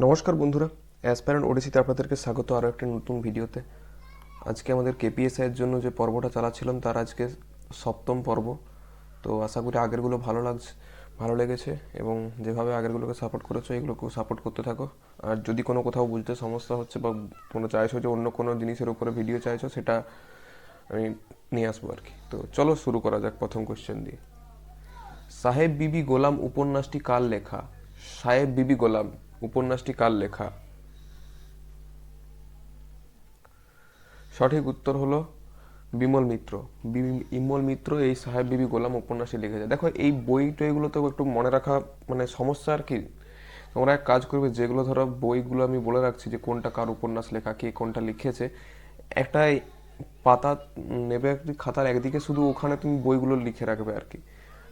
নমস্কার বন্ধুরা অ্যাসপ্যারেন্ট ওডিসিতে আপনাদেরকে স্বাগত আরও একটা নতুন ভিডিওতে। আজকে আমাদের কেপিএসআই এর জন্য যে পর্বটা চালাচ্ছিলাম, তার আজকে সপ্তম পর্ব। তো আশা করি আগেরগুলো ভালো লাগছে, ভালো লেগেছে এবং যেভাবে আগেরগুলোকে সাপোর্ট করেছ, এগুলোকেও সাপোর্ট করতে থাকো। আর যদি কোনো কোথাও বুঝতে সমস্যা হচ্ছে বা কোনো চাইছো যে অন্য কোনো জিনিসের উপরে ভিডিও চাইছো, সেটা আমি নিয়ে আসব আর কি। তো চলো শুরু করা যাক প্রথম কোশ্চেন দিয়ে। সাহেব বিবি গোলাম উপন্যাসটি কার লেখা? সাহেব বিবি গোলাম উপন্যাসটি কার লেখা? সঠিক উত্তর হলো বিমল মিত্র। বিমল মিত্র এই সাহেব বিবি গোলাম উপন্যাসে লিখেছে। দেখো, এই বই টইগুলো তো একটু মনে রাখা মানে সমস্যা আর কি। তোমরা এক কাজ করবে, যেগুলো ধরো বইগুলো আমি বলে রাখছি যে কোনটা কার উপন্যাস লেখা, কে কোনটা লিখেছে একটা পাতা নেবে একটি খাতার একদিকে শুধু ওখানে তুমি বইগুলো লিখে রাখবে আর কি।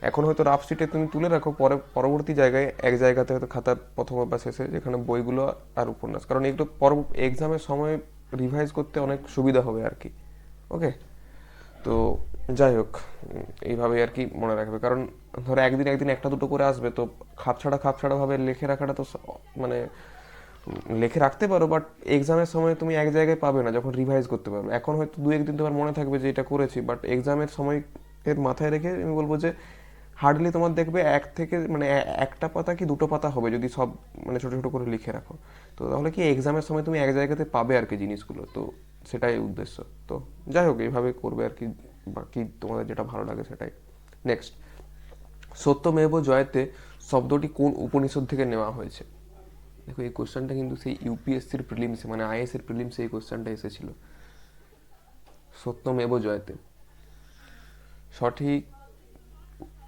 এখন হয়তো রাফ শিটে তুমি তুলে রাখো, পরে, পরবর্তী জায়গায় এক জায়গাতে হয়তো খাতার প্রথম বা শেষে যেখানে বইগুলো আর উপন্যাস। কারণ একটু পর এক্সামের সময় রিভাইজ করতে অনেক সুবিধা হবে আর কি। ওকে তো যাই হোক এইভাবে আর কি মনে রাখবে। কারণ ধরো একদিন একদিন একটা দুটো করে আসবে, তো খাপছাড়া খাপছাড়া ভাবে লিখে রাখাটা তো মানে লিখে রাখতে পারো বাট এক্সামের সময় তুমি এক জায়গায় পাবে না যখন রিভাইজ করতে পারবে। এখন হয়তো দু একদিন তোমার মনে থাকবে যে এটা করেছি বাট এক্সামের সময় এর মাথায় রেখে আমি বলব যে হার্ডলি তোমার দেখবে এক থেকে মানে একটা পাতা কি দুটো পাতা হবে যদি সব মানে ছোটো ছোটো করে লিখে রাখো। তো তাহলে কি এক্সামের সময় তুমি এক জায়গাতে পাবে আর কি জিনিসগুলো, তো সেটাই উদ্দেশ্য। তো যাই হোক, এইভাবে করবে আর কি, বাকি তোমাদের যেটা ভালো লাগে সেটাই। নেক্সট সত্যমেব জয়তে শব্দটি কোন উপনিষদ থেকে নেওয়া হয়েছে? দেখো, এই কোশ্চেনটা কিন্তু সেই ইউপিএসসির প্রিলিমসে মানে আইএস এর প্রিলিমসে এই কোশ্চেনটা এসেছিল। সত্যমেব জয়তে। সঠিক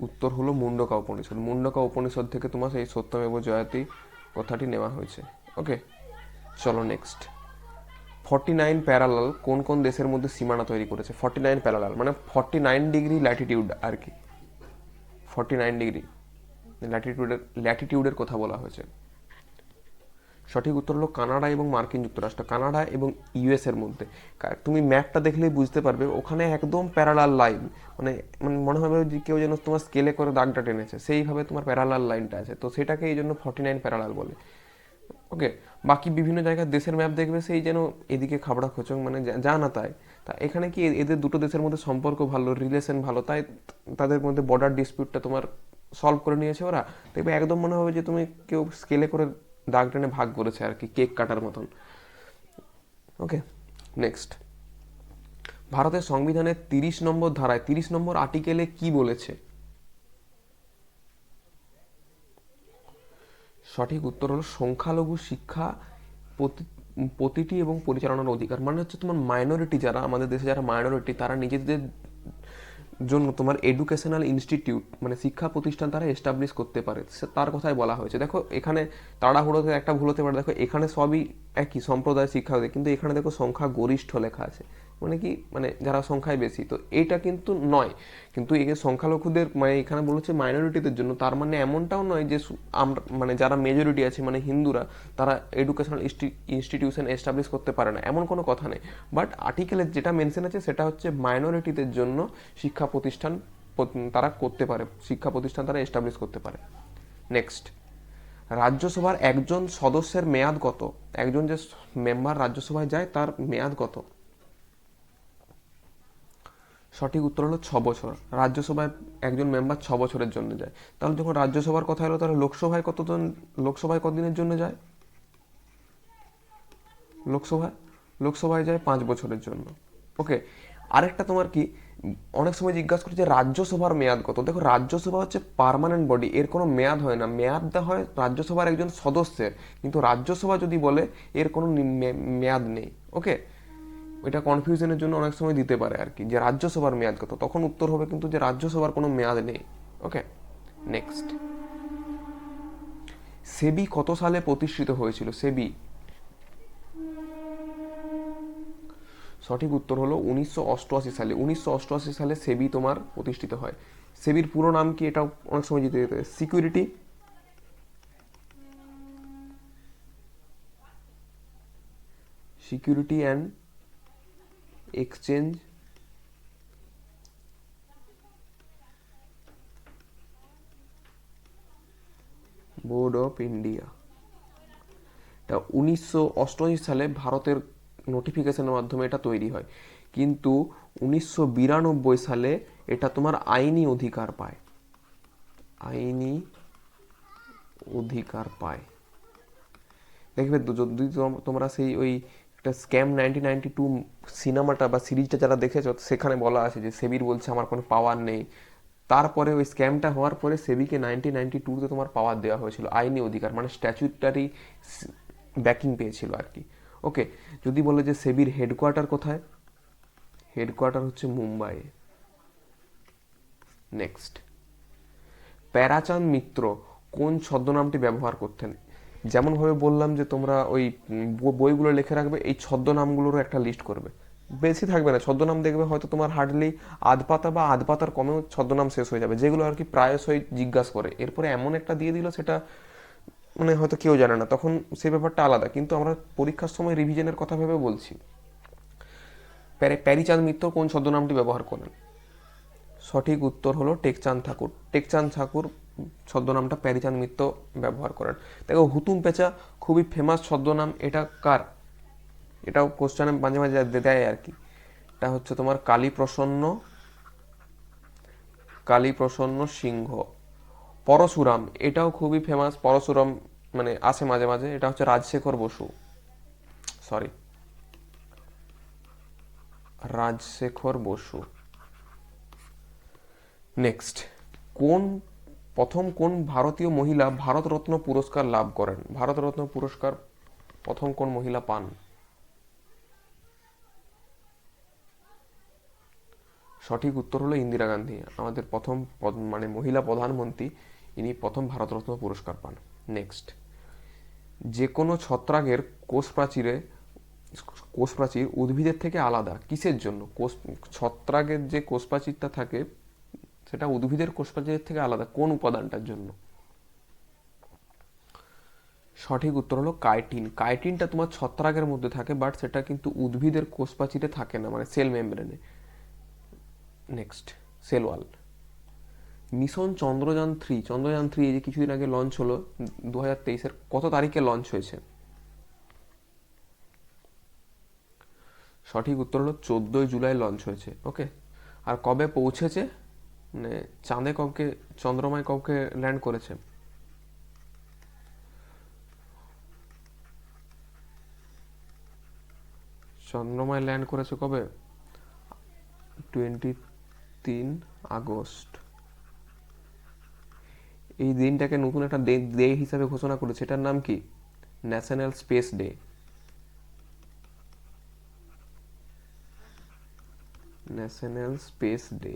উত্তর হলো মুন্ডকা উপনিষদ। মুন্ডকা উপনিষদ থেকে তোমার সেই সত্যমেব জয়াতি কথাটি নেওয়া হয়েছে। ওকে চলো নেক্সট ফর্টি নাইন প্যারালাল কোন কোন দেশের মধ্যে সীমানা তৈরি করেছে? ফর্টি নাইন প্যারালাল মানে ফর্টি নাইন ডিগ্রি ল্যাটিটিউড আর কি। ফর্টি নাইন ডিগ্রি ল্যাটিটিউডের ল্যাটিটিউডের কথা বলা হয়েছে। সঠিক উত্তর হলো কানাডা এবং মার্কিন যুক্তরাষ্ট্র, কানাডা এবং ইউএস এর মধ্যে। তুমি ম্যাপটা দেখলেই বুঝতে পারবে, ওখানে একদম প্যারালাল লাইন মানে মানে মনে হবে যে কেউ যেন তোমার স্কেলে করে দাগটা টেনেছে, সেইভাবে তোমার প্যারালাল লাইনটা আছে। তো সেটাকে এই জন্য ফর্টি নাইন প্যারালাল বলে। ওকে বাকি বিভিন্ন জায়গার দেশের ম্যাপ দেখবে, সেই যেন এদিকে খাবড়া খোচং মানে যা- না তাই। তা এখানে কি এদের দুটো দেশের মধ্যে সম্পর্ক ভালো রিলেশন ভালো? তাই তাদের মধ্যে বর্ডার ডিসপিউটটা তোমার সলভ করে নিয়েছে ওরা? দেখবে একদম মনে হবে যে তুমি কেউ স্কেলে করে দাগ টেনে ভাগ করেছে আর কি, কেক কাটার মতন। ওকে নেক্সট ভারতের সংবিধানের তিরিশ নম্বর ধারায়, তিরিশ নম্বর আর্টিকেলে কি বলেছে? সঠিক উত্তর হলো সংখ্যালঘু শিক্ষা প্রতি- প্রতিটি এবং পরিচালনার অধিকার। মানে হচ্ছে তোমার মাইনরিটি যারা, আমাদের দেশে যারা মাইনরিটি তারা নিজেদের জন্য তোমার এডুকেশনাল ইনস্টিটিউট মানে শিক্ষা প্রতিষ্ঠান তারা এস্টাবলিশ করতে পারে। তার কথাই বলা হয়েছে। দেখো, এখানে তাড়াহুড়োতে একটা ভুল হতে পারে। দেখো, এখানে সবই একই সম্প্রদায় শিক্ষা কিন্তু এখানে দেখো, সংখ্যা গরিষ্ঠ লেখা আছে। মানে কি মানে যারা সংখ্যায় বেশি, তো এটা কিন্তু নয়। কিন্তু এই সংখ্যালঘুদের মানে এখানে বলেছে মাইনরিটিদের জন্য, তার মানে এমনটাও নয় যে আমরা মানে যারা মেজরিটি আছে মানে হিন্দুরা, তারা এডুকেশনাল ইনস্টিটিউশন এস্টাবলিশ করতে পারে না। এমন কোনো কথা নেই। বাট আর্টিকেলের যেটা মেনশন আছে, সেটা হচ্ছে মাইনরিটিদের জন্য শিক্ষা প্রতিষ্ঠান তারা করতে পারে, শিক্ষা প্রতিষ্ঠান তারা এস্টাবলিশ করতে পারে। নেক্সট রাজ্যসভার একজন সদস্যের মেয়াদ কত? একজন যে মেম্বার রাজ্যসভায় যায়, তার মেয়াদ কত? সঠিক উত্তর হলো ছ বছর। রাজ্যসভায় একজন মেম্বার ছ বছরের জন্য যায়। তাহলে যখন রাজ্যসভার কথা এলো, তাহলে লোকসভায় কতজন, লোকসভায় কতদিনের জন্য যায়? লোকসভায়? লোকসভায় যায় পাঁচ বছরের জন্য। ওকে আরেকটা তোমার কি, অনেক সময় জিজ্ঞাসা করছে রাজ্যসভার মেয়াদ কত? দেখো, রাজ্যসভা হচ্ছে পার্মানেন্ট বডি এর কোনো মেয়াদ হয় না। মেয়াদ দেওয়া হয় রাজ্যসভার একজন সদস্যের। কিন্তু রাজ্যসভা যদি বলে, এর কোনো মেয়াদ নেই। ওকে এটা কনফিউশনের জন্য অনেক সময় দিতে পারে আর কি, যে রাজ্যসভার মেয়াদ কত। তখন উত্তর হবে কিন্তু যে রাজ্যসভার কোনো মেয়াদ নেই। ওকে নেক্সট সেবি কত সালে প্রতিষ্ঠিত হয়েছিল? সেবি। সঠিক উত্তর হলো উনিশশো অষ্টআশি সালে। উনিশশো অষ্টআশি সালে সেবি তোমার প্রতিষ্ঠিত হয়। সেবির পুরো নাম কি এটাও অনেক সময় জিতে যেতে security security and exchange board of India এটা উনিশশো অষ্টআশি সালে ভারতের নোটিফিকেশনের মাধ্যমে এটা তৈরি হয়। কিন্তু উনিশশো বিরানব্বই সালে এটা তোমার আইনি অধিকার পায়। আইনি অধিকার পায়। দেখবে যদি তোম- তোমরা সেই ওই একটা স্ক্যাম নাইনটিন নাইনটি টু সিনেমাটা বা সিরিজটা যারা দেখেছ, সেখানে বলা আছে যে সেবির বলছে, আমার কোনো পাওয়ার নেই। তারপরে ওই স্ক্যামটা হওয়ার পরে সেবিকে নাইনটিন নাইনটি টুতে তোমার পাওয়ার দেওয়া হয়েছিল, আইনি অধিকার মানে স্ট্যাচুটারি ব্যাকিং পেয়েছিল আর কি। ওকে যদি বলে যে সেবির হেডকোয়ার্টার কোথায়? হেডকোয়ার্টার হচ্ছে মুম্বাই। নেক্সট প্যারাচাঁদ মিত্র কোন ছদ্মনামটি ব্যবহার করতেন? যেমনভাবে বললাম যে তোমরা ওই বইগুলো লিখে রাখবে, এই ছদ্মনামগুলোরও একটা লিস্ট করবে। বেশি থাকবে না, ছদ্মনাম দেখবে হয়তো তোমার হার্ডলি আধ পাতা বা আধ পাতার কমেও ছদ্মনাম শেষ হয়ে যাবে। যেগুলো আর কি প্রায়শই জিজ্ঞাসা করে। এরপরে এমন একটা দিয়ে দিল সেটা মানে হয়তো কেউ জানে না। তখন সেই ব্যাপারটা আলাদা। কিন্তু আমরা পরীক্ষার সময় রিভিশনের কথা ভেবে বলছি। প্যারে- প্যারিচাঁদ মিত্র কোন ছদ্মনামটি ব্যবহার করেন সঠিক উত্তর হলো টেকচাঁদ ঠাকুর। টেকচাঁদ ঠাকুর ছদ্মনামটা প্যারিচাঁদ মিত্র ব্যবহার করেন। দেখো, হুতুম পেঁচা খুবই ফেমাস ছদ্মনাম, এটা কার? এটাও কোশ্চেনে মাঝে মাঝে দেয় আর কি। এটা হচ্ছে তোমার কালী প্রসন্ন কালী প্রসন্ন সিংহ। পরশুরাম, এটাও খুবই ফেমাস পরশুরাম মানে আসে মাঝে মাঝে, এটা হচ্ছে রাজশেখর বসু। সরি রাজশেখর বসু। নেক্সট কোন প্রথম কোন ভারতীয় মহিলা ভারতরত্ন পুরস্কার লাভ করেন? ভারতরত্ন পুরস্কার প্রথম কোন মহিলা পান? সঠিক উত্তর হলো ইন্দিরা গান্ধী। আমাদের প্রথম মানে মহিলা প্রধানমন্ত্রী, ইনি প্রথম ভারতরত্ন পুরস্কার পান। নেক্সট যে কোনো ছত্রাকের কোষ প্রাচীরে কোষ প্রাচীর উদ্ভিদের থেকে আলাদা। কিসের জন্য? কোষ ছত্রাকের যে কোষ প্রাচীরটা থাকে সেটা উদ্ভিদের কোষ প্রাচীরের থেকে আলাদা। কোন উপাদানটার জন্য? সঠিক উত্তর হলো কাইটিন। কাইটিনটা তোমার ছত্রাকের মধ্যে থাকে বাট সেটা কিন্তু উদ্ভিদের কোষ প্রাচীরে থাকে না মানে cell মেমব্রেনে next cell wall mission Chandrayaan three Chandrayaan three এই যে কিছুদিন আগে লঞ্চ হলো দু হাজার তেইশের কত তারিখে লঞ্চ হয়েছে? সঠিক উত্তর হলো চোদ্দোই জুলাই লঞ্চ হয়েছে ওকে আর কবে পৌঁছেছে? মানে চাঁদে কবকে চন্দ্রমায় কবকে ল্যান্ড করেছে। চন্দ্রমায় ল্যান্ড করেছে কবে? টোয়েন্টি তিন আগস্ট। এই দিনটাকে নতুন একটা ডে হিসাবে ঘোষণা করেছে। এটার নাম কি? National space day national space day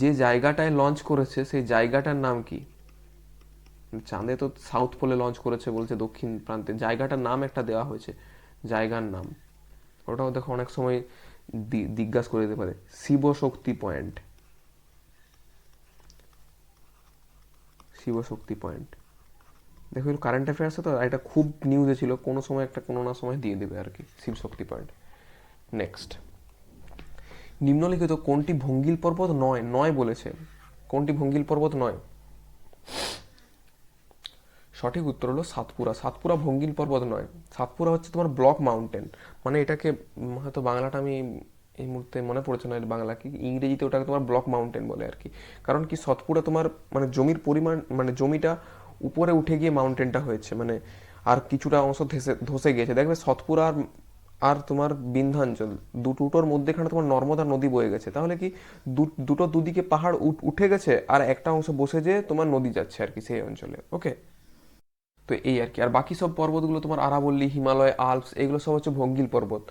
যে জায়গাটায় লঞ্চ করেছে, সেই জায়গাটার নাম কি? চাঁদে তো সাউথ পোলে লঞ্চ করেছে বলছে, দক্ষিণ প্রান্তে। জায়গাটার নাম একটা দেওয়া হয়েছে, জায়গার নাম। ওটাও দেখো অনেক সময় জিজ্ঞাসা করে দিতে পারে। শিব শক্তি পয়েন্ট। শিব শক্তি পয়েন্ট। দেখো কারেন্ট অ্যাফেয়ার্সে তো এটা খুব নিউজে ছিল, কোনো সময় একটা কোনো না সময় দিয়ে দেবে আর কি শিব শক্তি পয়েন্ট। নেক্সট নিম্নলিখিত কোনটি ভঙ্গিল পর্বত নয় নয় বলেছে। কোনটি ভঙ্গিল পর্বত নয়? সঠিক উত্তর হলো সাতপুরা। সাতপুরা ভঙ্গিল পর্বত নয়। সাতপুরা হচ্ছে তোমার ব্লক মাউন্টেন। মানে এটাকে হয়তো বাংলাটা আমি এই মুহূর্তে মনে পড়ছে না বাংলা কি, ইংরেজিতে ওটাকে তোমার ব্লক মাউন্টেন বলে আর কি। কারণ কি সাতপুরা তোমার মানে জমির পরিমাণ মানে জমিটা উপরে উঠে গিয়ে মাউন্টেনটা হয়েছে। মানে আর কিছুটা অংশ ধসে ধসে গিয়েছে। দেখবে সতপুরা আর আর তোমার বিন্ধ্যাঞ্চল দুটোর মধ্যেখানে তোমার নর্মদা নদী বয়ে গেছে। তাহলে কি দুটো দুদিকে পাহাড় উঠ- গেছে আর একটা অংশ বসে যেয়ে তোমার নদী যাচ্ছে আর কি সেই অঞ্চলে, ওকে? তো এই আর কি। আর বাকি সব পর্বতগুলো তোমার আরাবল্লী, হিমালয়, আলপস, এগুলো সব হচ্ছে ভঙ্গিল পর্বত,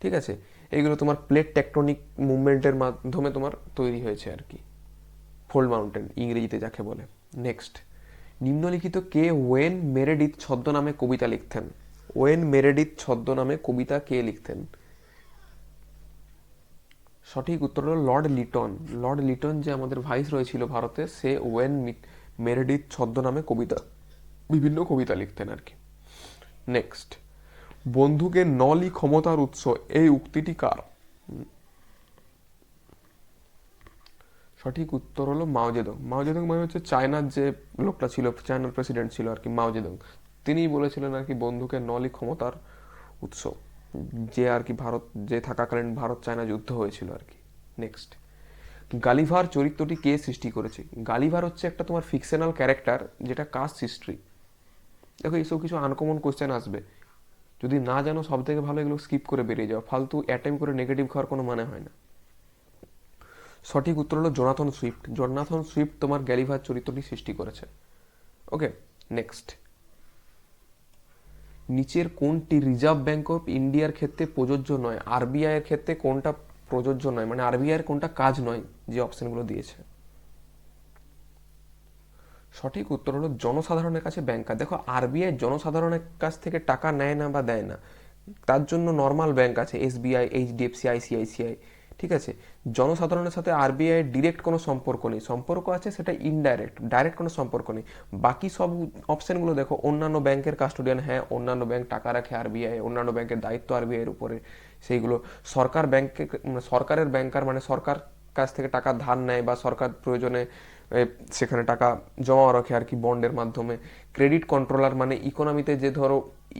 ঠিক আছে? এইগুলো তোমার প্লেট টেকটনিক মুভমেন্টের মাধ্যমে তোমার তৈরি হয়েছে আর কি। ফোল্ড মাউন্টেন, ইংরেজিতে যাকে বলে। নেক্সট, নিম্নলিখিত কে, ওয়েন, মেরেডিথ ছদ্মনামে কবিতা লিখতেন। ওয়েন মেরেডিথ ছদ্মনামে কবিতা কে লিখতেন? সঠিক উত্তর হলো লর্ড লিটন। লর্ড লিটন যে আমাদের ভাইস রয়েছিল ভারতে, সে ওয়েন মেরেডিথ ছদ্মনামে কবিতা, বিভিন্ন কবিতা লিখতেন আর কি। নেক্সট। বন্ধুকে নলি ক্ষমতার উৎস, এই উক্তিটি কার? সঠিক উত্তর হলো মাওজেদং। মাওজেদং মানে হচ্ছে চায়নার যে লোকটা ছিল, চায়নার প্রেসিডেন্ট ছিল আর কি, মাওজেদং। তিনিই বলেছিলেন আর কি, বন্ধুকে নলই ক্ষমতার উৎস। যে আর কি ভারত, যে থাকাকালীন ভারত চায়না যুদ্ধ হয়েছিল আর কি নেক্সট গালিভার চরিত্রটি কে সৃষ্টি করেছে? গালিভার হচ্ছে একটা তোমার ফিকশনাল ক্যারেক্টার যেটা কাস্ট হিস্ট্রি দেখো, এইসব কিছু আনকমন কোশ্চেন আসবে। যদি না জানো সব থেকে ভালো এগুলো স্কিপ করে বেরিয়ে যাও। ফালতু অ্যাটেম্প করে নেগেটিভ খাওয়ার কোনো মানে হয় না। সঠিক উত্তর হলো জোনাথন সুইফট। জোনাথন সুইফট তোমার গ্যালিভার চরিত্রটি সৃষ্টি করেছে। ওকে নেক্সট নিচের কোনটি রিজার্ভ ব্যাঙ্ক অফ ইন্ডিয়ার ক্ষেত্রে প্রযোজ্য নয়? আরবিআই এর ক্ষেত্রে কোনটা প্রযোজ্য নয়? মানে আরবিআই এর কোনটা কাজ নয়? যে অপশনগুলো দিয়েছে। সঠিক উত্তর হলো জনসাধারণের কাছে ব্যাংকার দেখো আরবিআই জনসাধারণের কাছ থেকে টাকা নেয় না বা দেয় না। তার জন্য নর্মাল ব্যাংক আছে এসবিআই এইচডিএফসি আইসিআইসিআই ঠিক আছে? জনসাধারণের সাথে আরবিআই ডিরেক্ট কোনো সম্পর্ক নেই। সম্পর্ক আছে, সেটা ইনডাইরেক্ট ডাইরেক্ট কোনো সম্পর্ক নেই। বাকি সব অপশনগুলো দেখো, অন্যান্য ব্যাংকের কাস্টোডিয়ান হ্যাঁ অন্যান্য ব্যাংক টাকা রাখে আরবিআই অন্যান্য ব্যাংকের দায়িত্ব আরবিআই এর উপরে, সেইগুলো। সরকার ব্যাংকে মানে সরকারের ব্যাংকার মানে সরকার কাছ থেকে টাকা ধার নেয় বা সরকার প্রয়োজনে সেখানে টাকা জমা রাখে আর কি বন্ডের মাধ্যমে। ক্রেডিট কন্ট্রোলার মানে ইকোনমিতে যে ধরো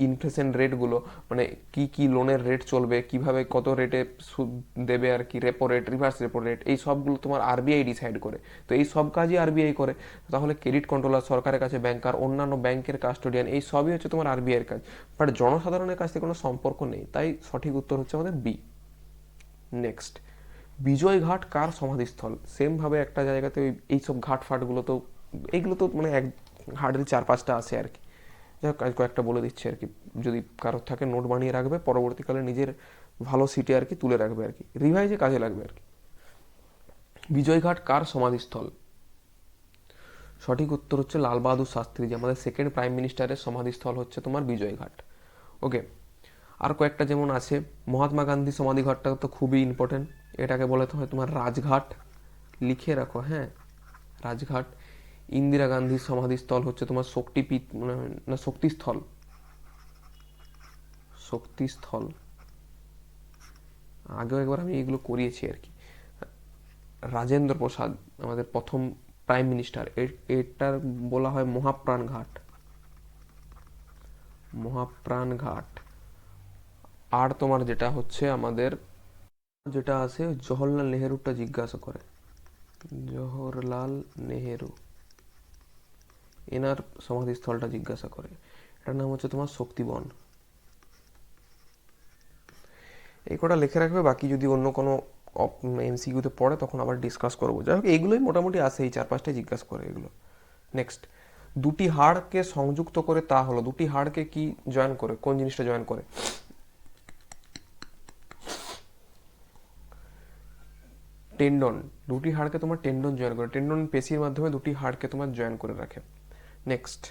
ইনফ্লেশন রেটগুলো মানে কি কি লোনের রেট চলবে, কীভাবে কত রেটে সুদ দেবে আর কি repo rate reverse repo rate এই সবগুলো তোমার আরবিআই ডিসাইড করে। তো এই সব কাজই আরবিআই করে। তাহলে ক্রেডিট কন্ট্রোলার সরকারের কাছে ব্যাংকার অন্যান্য ব্যাংকের কাস্টোডিয়ান এই সবই হচ্ছে তোমার আরবিআই এর কাজ। বাট জনসাধারণের কাছ কোনো সম্পর্ক নেই। তাই সঠিক উত্তর হচ্ছে আমাদের বি নেক্সট বিজয়ঘাট কার সমাধিস্থল? সেম ভাবে একটা জায়গাতে ওই এইসব ঘাট ফাটগুলো তো এইগুলো তো মানে এক, ঘাটের চার পাঁচটা আছে আর কি। যাই হোক কয়েকটা বলে দিচ্ছি আর কি। যদি কারোর থাকে নোট বানিয়ে রাখবে, পরবর্তীকালে নিজের ভালো সিটে আর কি তুলে রাখবে আর কি। রিভাইজে কাজে লাগবে আর কি। বিজয়ঘাট কার সমাধিস্থল? সঠিক উত্তর হচ্ছে লাল বাহাদুর শাস্ত্রী যে আমাদের সেকেন্ড প্রাইম মিনিস্টারের সমাধিস্থল হচ্ছে তোমার বিজয়ঘাট। ওকে আর কয়েকটা যেমন আছে, মহাত্মা গান্ধী সমাধিঘাটটা তো খুবই ইম্পর্টেন্ট এটাকে বলে তো হয় তোমার রাজঘাট। লিখে রাখো হ্যাঁ? রাজঘাট। ইন্দিরা গান্ধীর সমাধিস্থল হচ্ছে তোমার শক্তিপীঠ মানে না, শক্তিস্থল। শক্তিস্থল। আগেও একবার আমি এগুলো করিয়েছি আর কি। রাজেন্দ্র প্রসাদ, আমাদের প্রথম প্রাইম মিনিস্টার এটার বলা হয় মহাপ্রাণ ঘাট মহাপ্রাণ ঘাট আর তোমার যেটা হচ্ছে আমাদের, যেটা আছে, জওহরলাল নেহেরুটা জিজ্ঞাসা করে। জওহরলাল নেহেরু। এনার সমাধিস্থলটা জিজ্ঞাসা করে। এটার নাম হচ্ছে তোমার শক্তিবন। এই কটা লিখে রাখবে, বাকি যদি অন্য কোনো এমসিকিউতে পড়ে, তখন আবার ডিসকাস করব। যাই হোক, এগুলোই মোটামুটি আসে এই চার পাঁচটাই জিজ্ঞাসা করে এগুলো। নেক্সট দুটি হাড়কে সংযুক্ত করে তা হলো, দুটি হাড়কে কি জয়েন করে, কোন জিনিসটা জয়েন করে? টেন্ডন দুটি হাড়কে তোমার টেন্ডন জয়েন করে। টেন্ডন পেশির মাধ্যমে দুটি হাড়কে তোমার জয়েন করে রাখে। নেক্সট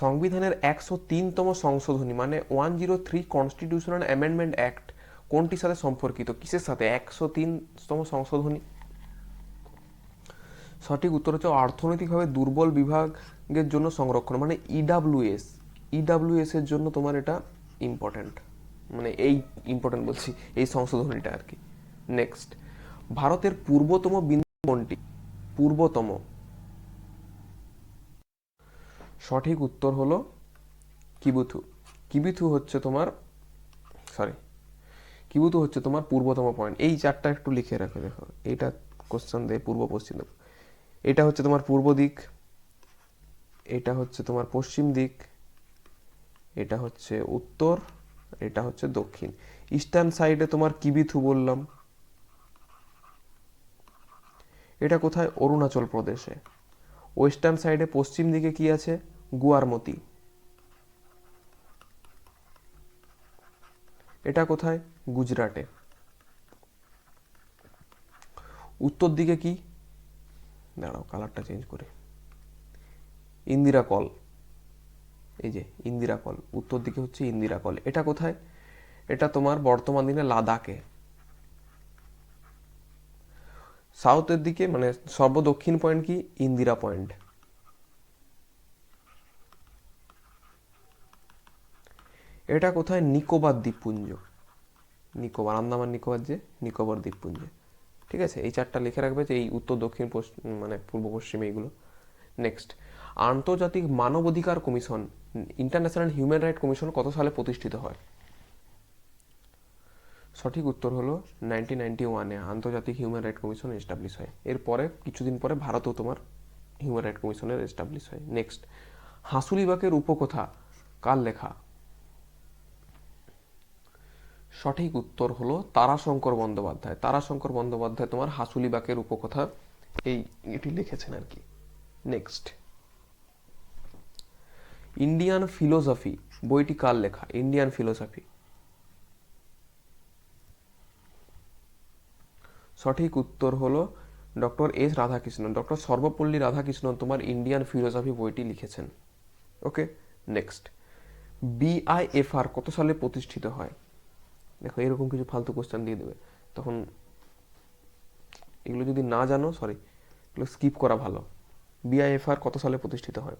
সংবিধানের একশো তিনতম সংশোধনী মানে one zero three constitutional amendment act কোনটির সাথে সম্পর্কিত? কিসের সাথে? একশো তিনতম সংশোধনী। সঠিক উত্তর হচ্ছে অর্থনৈতিকভাবে দুর্বল বিভাগের জন্য সংরক্ষণ মানে ইডাব্লিউএস ইডাব্লিউএস এর জন্য তোমার এটা ইম্পর্ট্যান্ট মানে এই ইম্পর্ট্যান্ট বলছি, এই সংশোধনীটা আর কি। নেক্সট ভারতের পূর্বতম বিন্দু কোনটি? পূর্বতম। সঠিক উত্তর হলো কিবুথু। কিবিথু হচ্ছে তোমার সরি কিবুথু হচ্ছে তোমার পূর্বতম পয়েন্ট এই চারটা একটু লিখে রাখো, দেখো। এইটা কোশ্চেন দেয় পূর্ব, পশ্চিম দেখো এটা হচ্ছে তোমার পূর্ব দিক, এটা হচ্ছে তোমার পশ্চিম দিক, এটা হচ্ছে উত্তর, এটা হচ্ছে দক্ষিণ। ইস্টার্ন সাইডে তোমার কিবিথু বললাম। এটা কোথায়? অরুণাচল প্রদেশে। ওয়েস্টার্ন সাইডে পশ্চিম দিকে কি আছে? গুয়ারমতি। এটা কোথায়? গুজরাটে। উত্তর দিকে কি? দাঁড়াও কালারটা চেঞ্জ করে। ইন্দিরা কল এই যে ইন্দিরা কল উত্তর দিকে হচ্ছে ইন্দিরা কল এটা কোথায়? এটা তোমার বর্তমান দিনে লাদাখে। সাউথের দিকে মানে সর্বদক্ষিণ পয়েন্ট কি? ইন্দিরা পয়েন্ট এটা কোথায়? নিকোবর দ্বীপপুঞ্জ। নিকোবর, আন্দামান নিকোবর যে, নিকোবর দ্বীপপুঞ্জে। ঠিক আছে? এই চারটা লিখে রাখবে যে এই উত্তর, দক্ষিণ পশ্চিম মানে পূর্ব, পশ্চিম এইগুলো। নেক্সট আন্তর্জাতিক মানবাধিকার commission international human right commission কত সালে প্রতিষ্ঠিত হয়? সঠিক উত্তর হলো নাইনটিন নাইনটি ওয়ানে আন্তর্জাতিক হিউম্যান রাইট কমিশন এস্টাবলিশ হয়। এরপরে কিছুদিন পরে ভারতেও তোমার হিউম্যান রাইট কমিশনের এস্টাবলিশ হয়। নেক্সট হাসুলিবাগের উপকথা কার লেখা? সঠিক উত্তর হলো তারাশঙ্কর বন্দ্যোপাধ্যায়। তারাশঙ্কর বন্দ্যোপাধ্যায় তোমার হাসুলিবাগের উপকথা এই এটি লিখেছেন আর কি। নেক্সট ইন্ডিয়ান ফিলোসফি বইটি কার লেখা? ইন্ডিয়ান ফিলোসফি সঠিক উত্তর হলো doctor S Radhakrishnan. Doctor Sarvepalli Radhakrishnan তোমার ইন্ডিয়ান ফিলোসফি বইটি লিখেছেন। ওকে নেক্সট বিআইএফআর কত সালে প্রতিষ্ঠিত হয়? দেখো, এরকম কিছু ফালতু কোশ্চেন দিয়ে দেবে। তখন এগুলো যদি না জানো সরি এগুলো স্কিপ করা ভালো। বিআইএফআর কত সালে প্রতিষ্ঠিত হয়?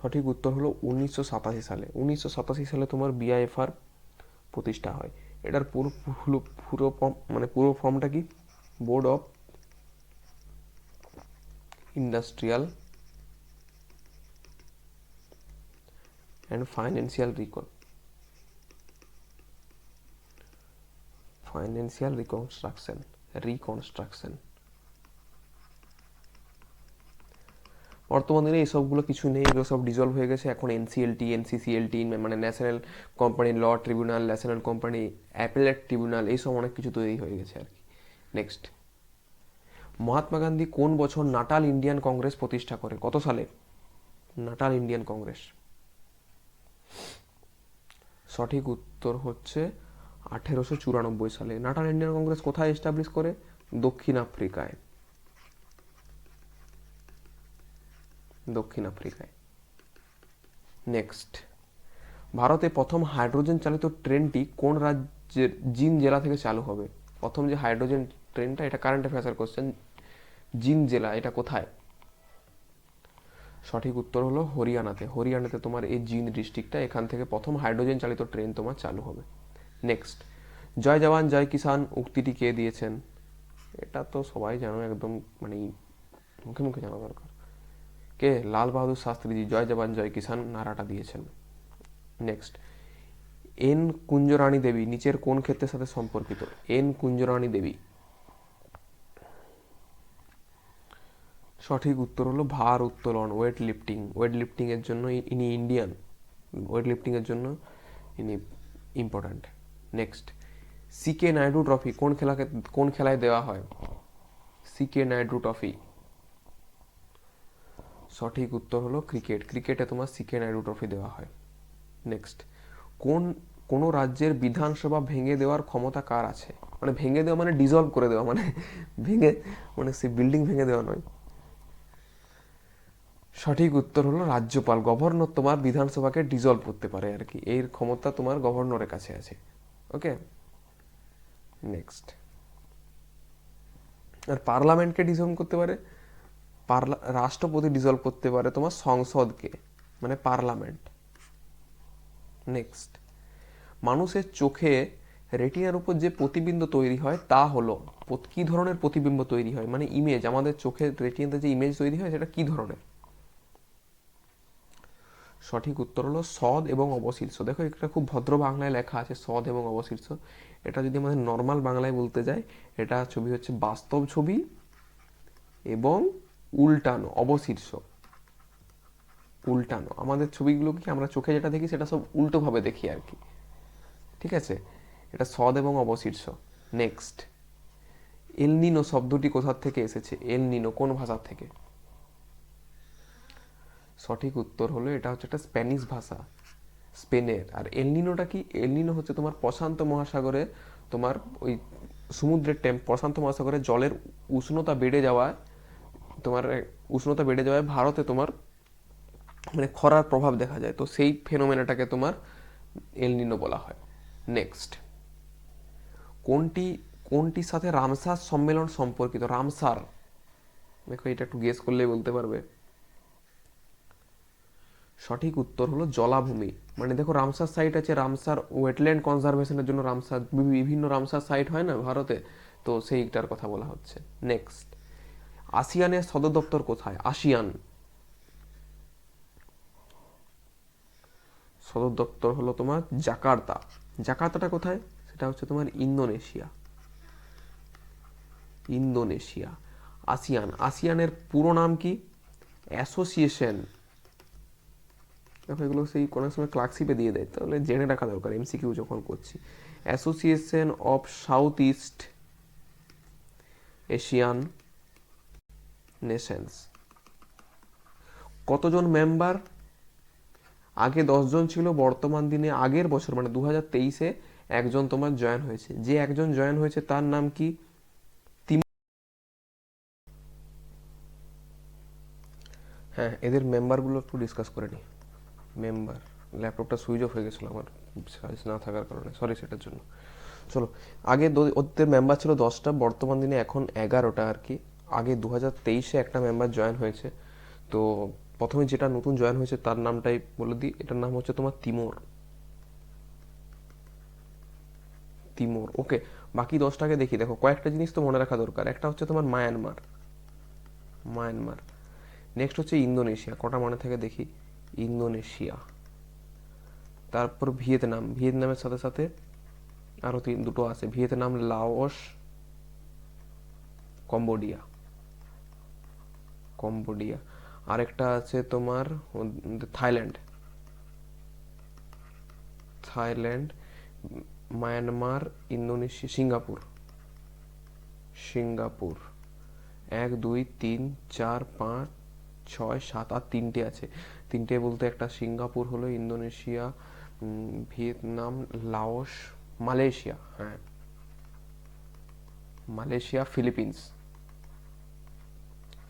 সঠিক উত্তর হলো উনিশশো সাতাশি সালে। উনিশশো সাতাশি সালে তোমার বিআইএফআর প্রতিষ্ঠা হয়। এটার পুরো পুরো ফর্ম মানে পুরো ফর্মটা কি? Board of industrial and financial recon financial reconstruction reconstruction বর্তমান দিনে এইসবগুলো কিছু নেই, এগুলো সব ডিজলভ হয়ে গেছে। এখন এনসিএলটি এনসিসিএলটি মানে national company law tribunal national company appellate tribunal এইসব অনেক কিছু তৈরি হয়ে গেছে আর কি। নেক্সট মহাত্মা গান্ধী কোন বছর নাটাল ইন্ডিয়ান কংগ্রেস প্রতিষ্ঠা করে? কত সালে? Natal Indian Congress. সঠিক উত্তর হচ্ছে আঠেরোশো চুরানব্বই সালে। নাটাল ইন্ডিয়ান কংগ্রেস কোথায় এস্টাবলিশ করে? দক্ষিণ আফ্রিকায়। দক্ষিণ আফ্রিকায়। নেক্সট ভারতে প্রথম হাইড্রোজেন চালিত ট্রেনটি কোন রাজ্যের জিন জেলা থেকে চালু হবে? প্রথম যে হাইড্রোজেন ট্রেনটা, এটা কারেন্ট অ্যাফেয়ার্সের কোশ্চেন জিন জেলা, এটা কোথায়? সঠিক উত্তর হলো হরিয়ানাতে। হরিয়ানাতে তোমার এই জিন ডিস্ট্রিক্টটা এখান থেকে প্রথম হাইড্রোজেন চালিত ট্রেন তোমার চালু হবে। নেক্সট জয় জওয়ান, জয় কিষান উক্তিটি কে দিয়েছেন? এটা তো সবাই জানো, একদম মানে মুখে মুখে জানা দরকার। কে? লাল বাহাদুর শাস্ত্রীজি, জয় জওয়ান, জয় কিষান নারাটা দিয়েছেন। নেক্সট এন কুঞ্জরানী দেবী, নিচের কোন ক্ষেত্রের সাথে সম্পর্কিত? এন কুঞ্জরানী দেবী। সঠিক উত্তর হলো ভার উত্তোলন ওয়েট লিফটিং ওয়েট লিফটিং এর জন্য ইনি ইন্ডিয়ান। ওয়েট লিফটিং এর জন্য ইনি important next CK Naidu trophy কোন খেলাকে, কোন খেলায় দেওয়া হয়? সিকে নাইডু ট্রফি সঠিক উত্তর হলো ক্রিকেট ক্রিকেটে তোমার সিকে নাইডু ট্রফি দেওয়া হয়। নেক্সট কোন কোন রাজ্যের বিধানসভা ভেঙে দেওয়ার ক্ষমতা কার আছে? মানে ভেঙে দেওয়া মানে ডিজলভ করে দেওয়া মানে ভেঙে মানে সে বিল্ডিং ভেঙে দেওয়া নয়। সঠিক উত্তর হলো রাজ্যপাল। গভর্নর তোমার বিধানসভাকে ডিজলভ করতে পারে আর কি। এর ক্ষমতা তোমার গভর্নরের কাছে আছে। ওকে নেক্সট আর পার্লামেন্টকে ডিজলভ করতে পারে, পার্লা, রাষ্ট্রপতি ডিজলভ করতে পারে তোমার সংসদকে মানে পার্লামেন্ট। নেক্সট মানুষের চোখে রেটিনার উপর যে প্রতিবিম্ব তৈরি হয়, তা হলো কি ধরনের প্রতিবিম্ব তৈরি হয়? মানে ইমেজ আমাদের চোখের রেটিনাতে যে ইমেজ তৈরি হয়, সেটা কি ধরনের? সঠিক উত্তর হলো সদ এবং অবশীর্ষ। দেখো এটা খুব ভদ্র বাংলায় লেখা আছে, সদ এবং অবশীর্ষ। এটা যদি আমাদের নর্মাল বাংলায় বলতে যাই এটা ছবি হচ্ছে বাস্তব ছবি এবং উল্টানো, অবশীর্ষ। উল্টানো। আমাদের ছবিগুলো কি আমরা চোখে যেটা দেখি, সেটা সব উল্টোভাবে দেখি আর কি। ঠিক আছে? এটা সদ এবং অবশীর্ষ। নেক্সট এলনিনো শব্দটি কোথার থেকে এসেছে? এলনিনো কোন ভাষা থেকে? সঠিক উত্তর হলো এটা হচ্ছে একটা স্প্যানিশ ভাষা, স্পেনের। আর এলনিনোটা কি? এলনিনো হচ্ছে তোমার প্রশান্ত মহাসাগরে তোমার ওই সমুদ্রের টেম, প্রশান্ত মহাসাগরে জলের উষ্ণতা বেড়ে যাওয়ায়, তোমার উষ্ণতা বেড়ে যাওয়ায় ভারতে তোমার মানে খরার প্রভাব দেখা যায়। তো সেই ফেনোমেনাটাকে তোমার এলনিনো বলা হয়। নেক্সট কোনটি, কোনটির সাথে রামসার সম্মেলন সম্পর্কিত? রামসার, দেখো এটা একটু গেস করলেই বলতে পারবে। সঠিক উত্তর হলো জলাভূমি। মানে দেখো রামসার সাইট আছে, রামসার ওয়েটল্যান্ড কনজারভেশনের জন্য রামসার বিভিন্ন রামসার সাইট হয় না ভারতে? তো সেইটার কথা বলা হচ্ছে। নেক্সট আসিয়ানের সদর দপ্তর কোথায়? আসিয়ান। সদর দপ্তর হলো তোমার জাকার্তা। জাকার্তাটা কোথায়? সেটা হচ্ছে তোমার ইন্দোনেশিয়া। ইন্দোনেশিয়া। আসিয়ান। আসিয়ানের পুরো নাম কি? অ্যাসোসিয়েশন। দেখো, এগুলো সেই কোনো সময় ক্লার্কশিপে দিয়ে দেয়, তাহলে জেনে রাখা দরকার এমসিকিউ যখন করছি। Association of South East Asian nations কতজন মেম্বার আগে দশজন ছিল, বর্তমান দিনে আগের বছর মানে দু হাজার তেইশে একজন তোমার জয়েন হয়েছে। যে একজন জয়েন হয়েছে, তার নাম কি? হ্যাঁ এদের মেম্বারগুলো একটু ডিসকাস করে নিই মেম্বার ল্যাপটপটা সুইচ অফ হয়ে গেছিল আমার চার্জ না থাকার কারণে সরি সেটার জন্য। চলো, আগে ওদের মেম্বার ছিল দশটা, বর্তমান দিনে এখন এগারোটা আর কি। আগে দু হাজার তেইশে একটা মেম্বার জয়েন হয়েছে। তো প্রথমে যেটা নতুন জয়েন হয়েছে তার নামটাই বলে দিই, এটার নাম হচ্ছে তোমার তিমোর। তিমোর, ওকে, বাকি দশটাকে দেখি। দেখো, কয়েকটা জিনিস তো মনে রাখা দরকার। একটা হচ্ছে তোমার মায়ানমার মায়ানমার। নেক্সট হচ্ছে ইন্দোনেশিয়া, কটা মনে থেকে দেখি। ইন্দোনেশিয়া। তারপর ভিয়েতনাম। ভিয়েতনামের সাথে সাথে আরও তিন, দুটো আছে। Vietnam, Laos, Cambodia. কম্বোডিয়া। আরেকটা আছে তোমার, Thailand. Thailand, Myanmar, Indonesia, Singapore. Singapore. এক, দুই, তিন, চার, পাঁচ, ছয়, সাত আর তিনটে আছে। তিনটে বলতে একটা সিঙ্গাপুর হলো, ইন্দোনেশিয়া ভিয়েতনাম, লাওস, মালয়েশিয়া হ্যাঁ। Malaysia, Philippines.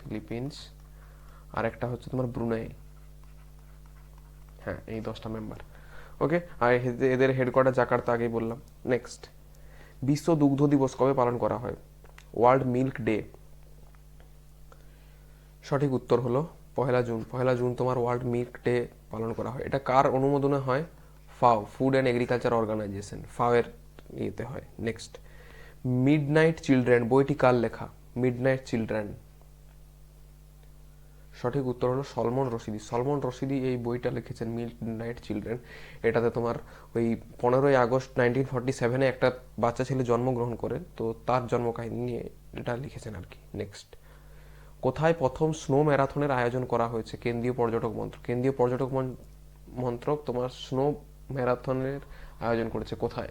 ফিলিপিন্স। আর একটা হচ্ছে তোমার ব্রুনাই। হ্যাঁ এই দশটা মেম্বার ওকে আর এদের- হেডকোয়ার্টার জাকার্তা আগেই বললাম। নেক্সট বিশ্ব দুগ্ধ দিবস কবে পালন করা হয়? ওয়ার্ল্ড মিল্ক ডে সঠিক উত্তর হলো পহেলা জুন পহেলা জুন তোমার ওয়ার্ল্ড মিল্ক ডে পালন করা হয়। এটা কার অনুমোদনে হয়? FAO food and agriculture organisation ফাও এর ইয়েতে হয়। নেক্সট মিড নাইট চিলড্রেন বইটি কার লেখা? মিড নাইট চিলড্রেন সঠিক উত্তর হলো সলমন রশিদি। সলমন রশিদি এই বইটা লিখেছেন মিড নাইট চিলড্রেন এটাতে তোমার ওই পনেরোই আগস্ট নাইনটিন ফর্টি সেভেনে একটা বাচ্চা ছেলে জন্মগ্রহণ করে, তো তার জন্মকাহিনী নিয়ে এটা লিখেছেন আর কি। নেক্সট কোথায় প্রথম স্নো ম্যারাথনের আয়োজন করা হয়েছে? কেন্দ্রীয় পর্যটক মন্ত্রক কেন্দ্রীয় পর্যটক মন- মন্ত্রক তোমার স্নো ম্যারাথনের আয়োজন করেছে, কোথায়?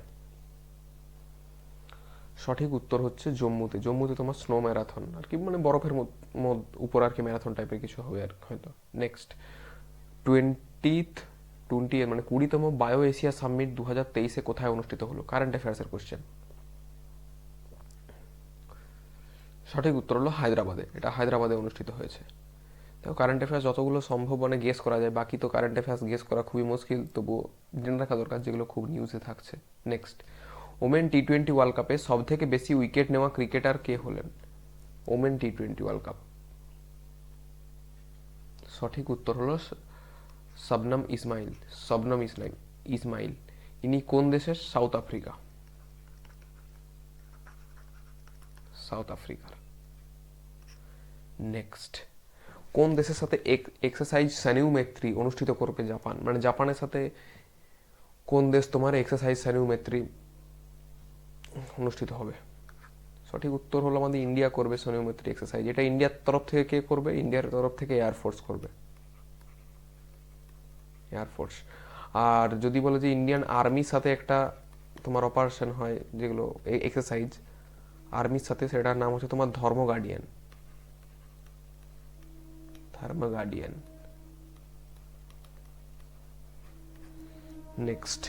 সঠিক উত্তর হচ্ছে জম্মুতে। জম্মুতে তোমার স্নো ম্যারাথন আর কি মানে বরফের উপর আর কি ম্যারাথন টাইপের কিছু হবে আর হয়তো। নেক্সট টোয়েন্টিথ টোয়েন্টি মানে কুড়িতম বায়ো এশিয়া সামিট দু হাজার তেইশে কোথায় অনুষ্ঠিত হলো? কারেন্ট অ্যাফেয়ার্সের কোশ্চেন সঠিক উত্তর হলো হায়দ্রাবাদে। এটা হায়দ্রাবাদে অনুষ্ঠিত হয়েছে। তো কারেন্ট অ্যাফেয়ার্স যতগুলো সম্ভব মানে গেস করা যায়। বাকি তো কারেন্ট অ্যাফেয়ার্স গেস করা খুবই মুশকিল। তবুও জেনে রাখা দরকার যেগুলো খুব নিউজে থাকছে। Next women T twenty world কাপে সব থেকে বেশি উইকেট নেওয়া ক্রিকেটার কে হলেন? Women T twenty world cup সঠিক উত্তর হলো শবনম ইসমাইল। শবনম ইসলাম ইসমাইল। ইনি কোন দেশের? South Africa. সাউথ আফ্রিকার। নেক্সট কোন দেশের সাথে এক্সারসাইজ সানিউমেত্রি অনুষ্ঠিত করবে জাপান? মানে জাপানের সাথে কোন দেশ তোমার এক্সারসাইজ সানিউমেত্রি অনুষ্ঠিত হবে? সঠিক উত্তর হলো আমাদের ইন্ডিয়া করবে সানিউমেত্রি এক্সারসাইজ এটা ইন্ডিয়ার তরফ থেকে কে করবে? ইন্ডিয়ার তরফ থেকে এয়ারফোর্স করবে। এয়ারফোর্স আর যদি বলে যে ইন্ডিয়ান আর্মির সাথে একটা তোমার অপারেশন হয়, যেগুলো এক্সারসাইজ আর্মির সাথে সেটার নাম হচ্ছে তোমার ধর্ম গার্ডিয়ান। ধর্ম গার্ডিয়ান। নেক্সট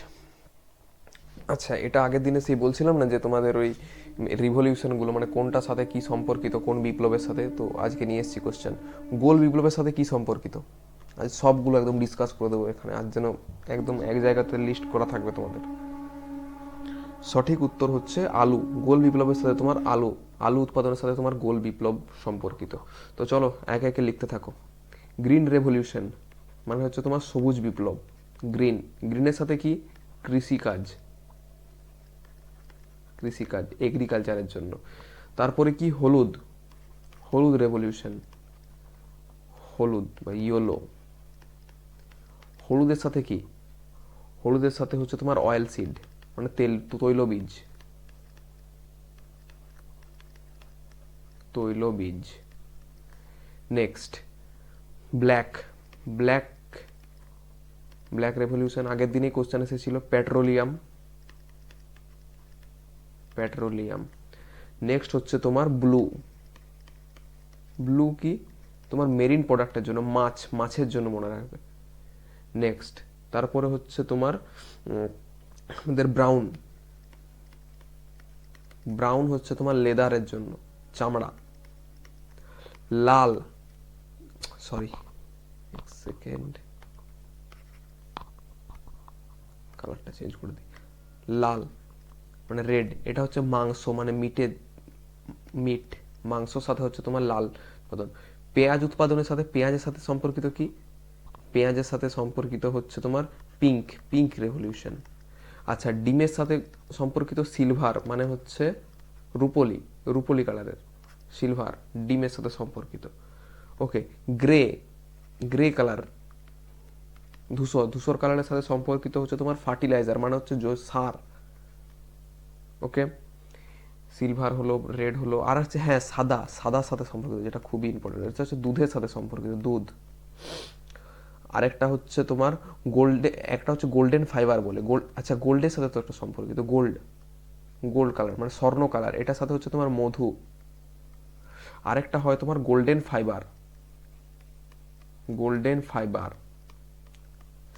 আচ্ছা এটা আগের দিনে সেই বলছিলাম না যে তোমাদের ওই রিভলিউশনগুলো মানে কোনটার সাথে কি সম্পর্কিত, কোন বিপ্লবের সাথে? তো আজকে নিয়ে এসেছি কোশ্চেন গোল বিপ্লবের সাথে কি সম্পর্কিত? আজ সবগুলো একদম ডিসকাস করে দেবো এখানে। আজ যেন একদম এক জায়গাতে লিস্ট করা থাকবে তোমাদের। সঠিক উত্তর হচ্ছে আলু, গোল বিপ্লবের সাথে তোমার আলু আলু উৎপাদনের সাথে তোমার গোল বিপ্লব সম্পর্কিত। তো চলো একে একে লিখতে থাকো। গ্রিন রেভলিউশন মানে হচ্ছে তোমার সবুজ বিপ্লব। গ্রিন, গ্রিনের সাথে কি? কৃষিকাজ। কৃষিকাজ এগ্রিকালচারের জন্য। তারপরে কি? হলুদ। হলুদ রেভলিউশন। হলুদ বা ইয়েলো। হলুদের সাথে কি? হলুদের সাথে হচ্ছে তোমার অয়েল সিড মানে তেল তৈলবীজ তৈলবীজ next black black black revolution আগের দিনেই কোশ্চেন এসেছিল পেট্রোলিয়াম পেট্রোলিয়াম নেক্সট হচ্ছে তোমার ব্লু ব্লু কি? তোমার মেরিন প্রোডাক্টের জন্য, মাছ, মাছের জন্য মনে রাখবে। নেক্সট তারপরে হচ্ছে তোমার আমাদের ব্রাউন ব্রাউন হচ্ছে তোমার লেদারের জন্য, চামড়া। লাল সরি সেকেন্ড কালারটা চেঞ্জ করে দিই। লাল মানে রেড এটা হচ্ছে মাংস মানে মিটে, মিট। মাংসর সাথে হচ্ছে তোমার লাল উৎপাদন। পেঁয়াজ উৎপাদনের সাথে, পেঁয়াজের সাথে সম্পর্কিত কি? পেঁয়াজের সাথে সম্পর্কিত হচ্ছে তোমার পিঙ্ক পিঙ্ক রেভলিউশন আচ্ছা ডিমের সাথে সম্পর্কিত সিলভার মানে হচ্ছে রুপোলি রুপোলি কালারের সিলভার, ডিমের সাথে সম্পর্কিত। ওকে গ্রে গ্রে কালার ধূসর ধূসর কালারের সাথে সম্পর্কিত হচ্ছে তোমার ফার্টিলাইজার মানে হচ্ছে সার। ওকে সিলভার হলো রেড হলো, আর হচ্ছে হ্যাঁ সাদা, সাদার সাথে সম্পর্কিত, যেটা খুবই ইম্পর্টেন্ট হচ্ছে দুধের সাথে সম্পর্কিত, দুধ। আরেকটা হচ্ছে তোমার গোল্ডে একটা হচ্ছে গোল্ডেন ফাইবার বলে। গোল্ড আচ্ছা গোল্ডের সাথে তো একটা সম্পর্কিত। গোল্ড গোল্ড কালার মানে স্বর্ণ কালার এটার সাথে হচ্ছে তোমার মধু। আরেকটা হয় তোমার গোল্ডেন ফাইবার গোল্ডেন ফাইবার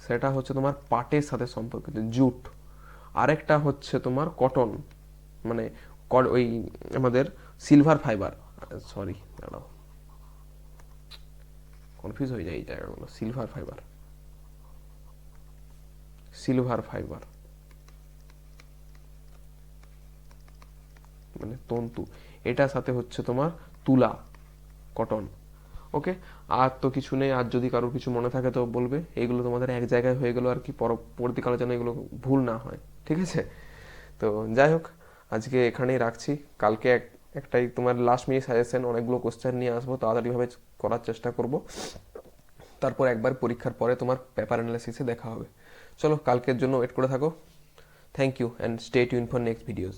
সেটা হচ্ছে তোমার পাটের সাথে সম্পর্কিত জুট আরেকটা হচ্ছে তোমার কটন মানে ওই আমাদের সিলভার ফাইবার সরি দাঁড়াও। কনফিউজ হয়ে যায় এই জায়গাগুলো। সিলভার ফাইবার সিলভার ফাইবার মানে তন্তু। এটার সাথে হচ্ছে তোমার তুলা কটন ওকে আর তো কিছু নেই, আর যদি কারোর কিছু মনে থাকে তো বলবে। এগুলো তোমাদের এক জায়গায় হয়ে গেলো আর কি পরবর্তীকালে যেন এগুলো ভুল না হয়, ঠিক আছে? তো যাই হোক, আজকে এখানেই রাখছি। কালকে এক একটাই তোমার লাস্ট মিনিট সাজেশন অনেকগুলো কোশ্চেন নিয়ে আসব তাড়াতাড়িভাবে করার চেষ্টা করব। তারপর একবার পরীক্ষার পরে তোমার পেপার অ্যানালিসিসে দেখা হবে। চলো, কালকের জন্য ওয়েট করে থাকো। Thank you and stay tune for next videos